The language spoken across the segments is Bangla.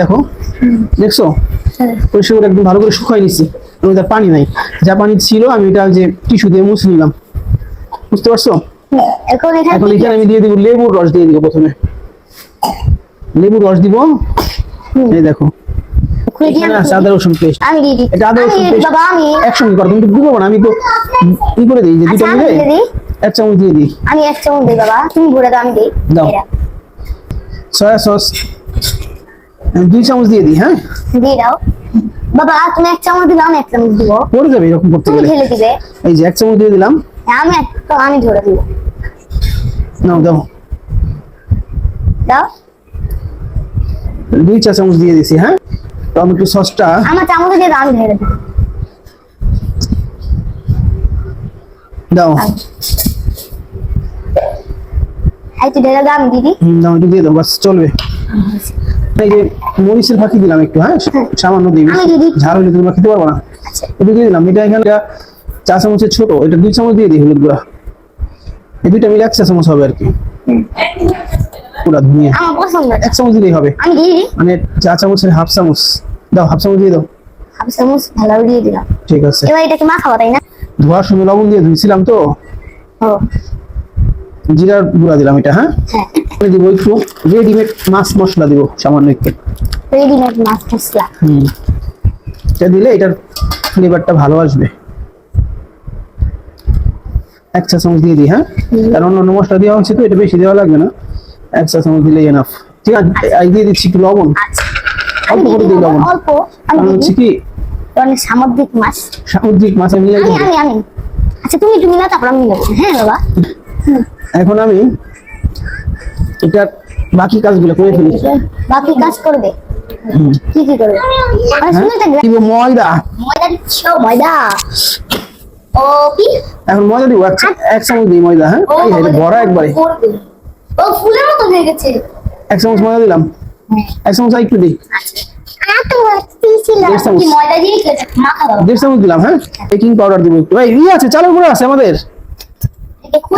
দেখো দেখছ? হ্যাঁ। পরিষ্কার করে একদম ভালো করে শুকাই নিছি এবং তার পানি নাই। যা পানি ছিল আমি এটা যে টিস্যু দিয়ে মুছে নিলাম। বুঝতে পারছ? এখন এখানে এখন আমি দিয়ে দিব লেবুর রস দিয়ে দিব প্রথমে। লেবুর রস দিব? এই দেখো। আমি আদা রসুন পেস্ট। আমি দিয়ে দিই। এটা আদা রসুন পেস্ট একসঙ্গে করো। তুমি তো না আমি তো ই করে দিই যে দুটো আচ্ছা, মিলে এক চামচ দিয়ে দিই। আমি এক চামচ দিই বাবা। তুমি ভরে দাও আমি দিই। দাও। Soya sauce. দুই চামচ দিয়ে দিই হ্যাঁ? দিয়ে দাও। বাবা তুমি এক চামচ দিলে আমি এক চামচ দিব। পড়ে যাবে এরকম করতে গেলে। ঢেলে দিবে। এই যে এক চামচ দিয়ে দিলাম। হ্যাঁ, আমি এক আমি ধরে দিব। নাও দাও। দাও। দুই চা চামচ দিয়ে দিছি হ্যাঁ? টমেটো সসটা। আমার চামচ দিয়ে দাও আমি ঢেলে দিব। দাও। এই তো ঢেলে দাও আমি দিদি একটু দিয়ে দাও বাস চলবে। এই যে মরিচের ফাঁকি দিলাম একটু হ্যাঁ? সামান্য দিই। ঝাল হলে তোমরা খেতে পারব না। একটু দিয়ে দিলাম। এটা এখানে চা চামচের ছোট এটা দুই চামচ দিয়ে দিই হলুদ গুঁড়া। এই দুইটা মিলে এক চা চামচ হবে আর কি। পুরা ধুনিয়া। এক চামচ দিলেই হবে। মানে চা চামচের হাফ চামচ। দাও হাফ চামচ দিয়ে দাও। হাফ চামচ ভালো দিয়ে দিলাম। ঠিক আছে। এবার এটাকে মাখাবো তাই না? ধোয়ার সময় লবণ দিয়ে ধুইছিলাম তো। ও। জিরার গুঁড়া দিলাম এটা হ্যাঁ? হ্যাঁ। দিব একটু রেডিমেড মাছ মশলা দিব সামান্য একটু। রেডিমেড মাছ মশলা। হুম। এটা দিলে এটার ফ্লেভারটা ভালো আসবে। এক চা চামচ দিয়ে দিই হ্যাঁ? কারণ অন্য মশলা দেওয়া হচ্ছে তো এটা বেশি দেওয়া লাগবে না। এক চা চামচ দিলেই এনাফ ঠিক আছে এই দিয়ে দিচ্ছি একটু লবণ। আচ্ছা। অল্প করে দিই লবণ। অল্প। আমি কারণ হচ্ছে কি সামুদ্রিক মাছ। সামুদ্রিক মাছ আমি আমি আমি আচ্ছা তুমি তুমি না তারপর আমি নেব। হ্যাঁ বাবা। এখন আমি এটা বাকি কাজগুলো করে ফেলি। বাকি কাজ করবে। কি কি করবে? আমি শুনে দিব ময়দা। ময়দা দিচ্ছ? ময়দা? ও কি? এখন ময়দা দিব এক চামচ দিই ময়দা হ্যাঁ? এই বড় একবারে। ও ফুলের মতো হয়ে গেছে। এক চামচ ময়দা দিলাম। এক চামচ আর একটু দিই। আর দেড় চামচ। দিলাম হ্যাঁ? বেকিং পাউডার দিব একটু। এই ই আছে চালের গুঁড়া আছে আমাদের।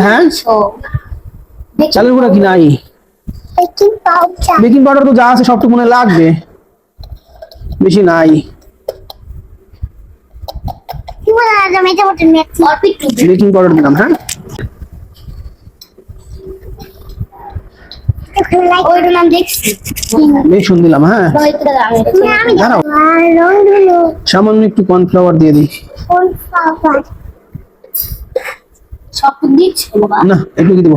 হ্যাঁ? চালের গুঁড়া কি নাই? বেকিং পাউডার তো যা আছে সবটুকু মনে লাগবে। বেশি নাই। বেকিং পাউডার দিলাম হ্যাঁ? বেসন দিলাম হ্যাঁ? সামান্য একটু কর্নফ্লাওয়ার দিয়ে দিই কোন পাপা সব দিচ্ছ বাবা না একটু দিয়ে দিব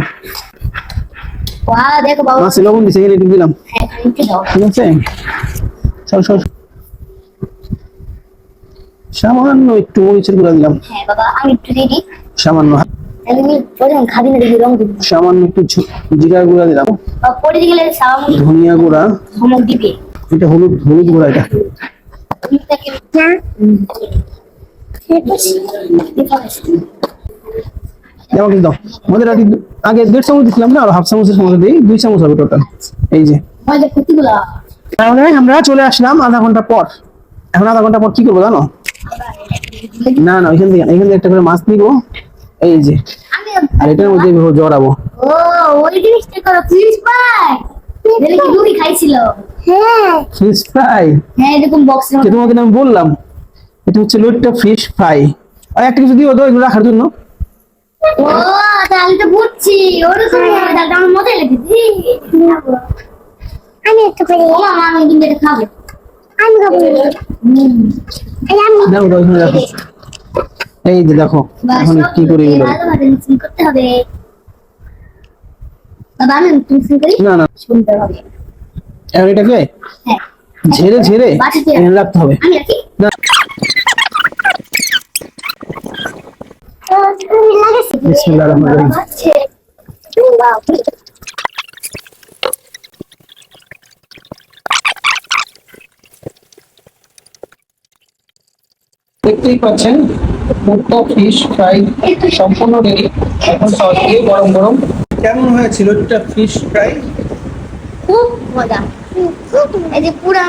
দেখো বাবা মাছে লবণ দিছে এখানে একটু দিলাম হ্যাঁ একটু দাও ঠিক আছে সর সর সামান্য একটু মরিচের গুঁড়া দিলাম হ্যাঁ বাবা আমি একটু দিয়ে দিই সামান্য আমি প্রথম খাবি না দেখি রং দিব সামান্য একটু ঝু- গুঁড়া দিলাম পরে দিলে সাবান ধনিয়া গুঁড়া দিবে এটা হলুদ হলুদ গুঁড়া এটা কিন্তু। দাও আমাদের আগে দেড় চামচ দিছিলাম না আর হাফ চামচের দিই দুই চামচ হবে টোটাল এই যে। তাহলে আমরা চলে আসলাম আধা ঘণ্টা পর। এখন আধা ঘণ্টা পর কি করব জানো? না না এখান থেকে এখান থেকে একটা করে মাছ নিবো। এই যে। আর এটার মধ্যে জড়াবো। ওই জিনিসটা করো প্লিজ বাই দেখলে কি রুবি খাইছিল হ্যাঁ ফিশ ফ্রাই হ্যাঁ এরকম বক্সের তোমাকে আমি বললাম এটা হচ্ছে লোটটা ফিশ ফ্রাই আর একটা কিছু দিও তো এগুলো রাখার জন্য। ও তাহলে তো বুঝছি। ওরকম হবে তাহলে আমার মজা লেগেছে আমি একটু করে ও মামা আমি কিন্তু এটা খাব। আমি খাব। দেখো এখানে দেখো। এই যে দেখো এখন কি করি এগুলো করতে হবে। বাবা আমি মিক্সিং করি? না না। সুন্দর হবে। এখন এটাকে হ্যাঁ। ঝেড়ে ঝেড়ে রাখতে হবে। আমি রাখি? না। বিসমিল্লাহির রহমানির রহিম। দেখতেই পাচ্ছেন মুক্তা ফিশ ফ্রাই সম্পূর্ণ রেডি এখন সস দিয়ে গরম গরম। কেমন হয়েছিল এটা ফিশ ফ্রাই খুব মজা। খুব এই যে পুরা